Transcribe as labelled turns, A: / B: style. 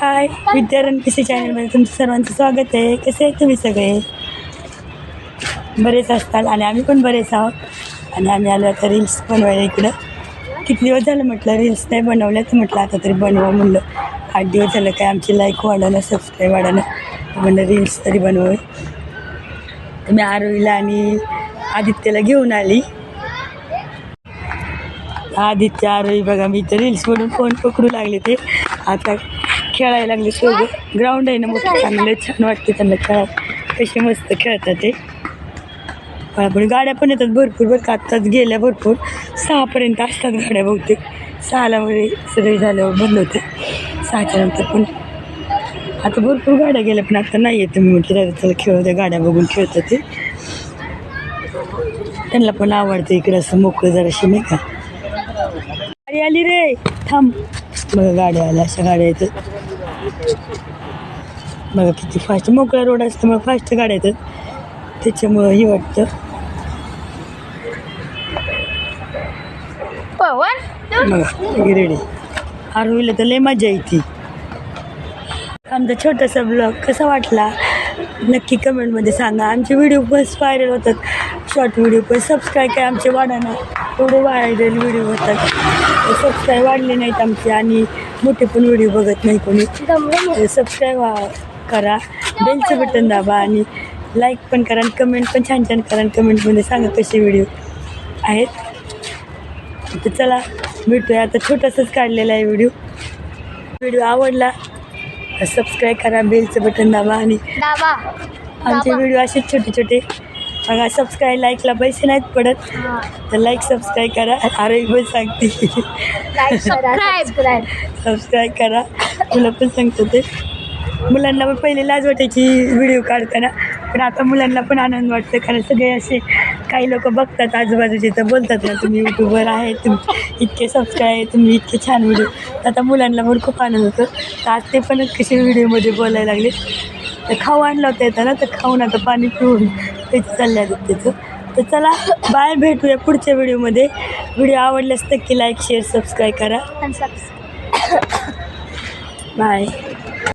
A: हाय. Vidyaranya P C चॅनलमध्ये तुमचं सर्वांचं स्वागत आहे. कसे आहे तुम्ही सगळे? बरेच असतात आणि आम्ही पण बरेच आहोत. आणि आम्ही आलो आता रील्स बनवायला इकडं. किती दिवस झालं म्हटलं रील्स नाही बनवल्या तर म्हटलं आता तरी बनवा म्हणलं. आठ दिवस झालं काय आमची लाईक वाढानं सबस्क्राईब वाढानं म्हणलं रील्स तरी बनवावे तर मी आरोहीला आणि आदित्यला घेऊन आली. आदित्य आरोही बघा मी तर रील्स म्हणून फोन पकडू लागले ते. आता खेळायला लागले. सोबत ग्राउंड आहे ना मोठं चांगलं छान वाटते त्यांना खेळायला. कसे मस्त खेळतात ते. पण गाड्या पण येतात भरपूर बरं का. आत्ताच गेल्या भरपूर. सहापर्यंत असतात गाड्या बहुतेक. सहाला वगैरे सगळे झाल्यावर बंद होते. सहाच्या नंतर पण. आता भरपूर गाड्या गेल्या पण आता नाही येत. मी म्हटलं दादा त्याला खेळू द्या गाड्या बघून खेळतात ते. त्यांना पण आवडतं इकडे असं मोकळं जराशी नाही का. गाडी आली रे. थांब. मग गाड्या आल्या अशा गाड्या येतात. बघा किती फास्ट मोकळा रोड असल्यामुळे फास्ट गाड्या येतात. त्याच्यामुळं हे वाटतं. बघा रेडी आरोहीला तर लय मजा येते. आमचा छोटासा ब्लॉग कसा वाटला? नक्की कमेंटमध्ये सांगा. आमचे व्हिडिओ पण व्हायरल होतात. शॉर्ट व्हिडिओ पण सबस्क्राईब काय आमचे वाढाना. एवढे व्हायरल व्हिडिओ होतात. सबस्क्राईब वाढले नाहीत आमचे आणि मोठे पण व्हिडिओ बघत नाही कोणी. सबस्क्राईब करा. बेलचं बटन दाबा आणि लाईक पण करा आणि कमेंट पण छान छान करा आणि कमेंटमध्ये सांगा कसे व्हिडिओ आहेत. तर चला भेटूया. आता छोटासाच काढलेला आहे व्हिडिओ. व्हिडिओ आवडला तर सबस्क्राईब करा बेलचं बटन दाबा आणि आमचे व्हिडिओ असेच छोटे छोटे. बघा सबस्क्राईब लाईकला पैसे नाहीत पडत. तर लाईक सबस्क्राईब करा. आरोग्य पण सांगते. सबस्क्राईब करा. तुला पण सांगतो ते. मुलांना पण पहिले लाज वाटायची व्हिडिओ काढताना. पण आता मुलांना पण आनंद वाटतो. कारण सगळे असे काही लोक बघतात आजूबाजूचे. तर बोलतात ना तुम्ही यूट्यूबवर आहे तुम्ही इतके सबस्क्राईब तुम्ही इतके छान व्हिडिओ तर आता मुलांना पण खूप आनंद होतो. तर आज ते पण कसे व्हिडिओमध्ये बोलायला लागले. तर खाऊ आणलं होतं येताना तर खाऊन आता पाणी पिऊन त्याचं चाललं आहे त्याचं तर चला बाय भेटूया पुढच्या व्हिडिओमध्ये. व्हिडिओ आवडल्यास नक्की लाईक शेअर सबस्क्राईब करा. बाय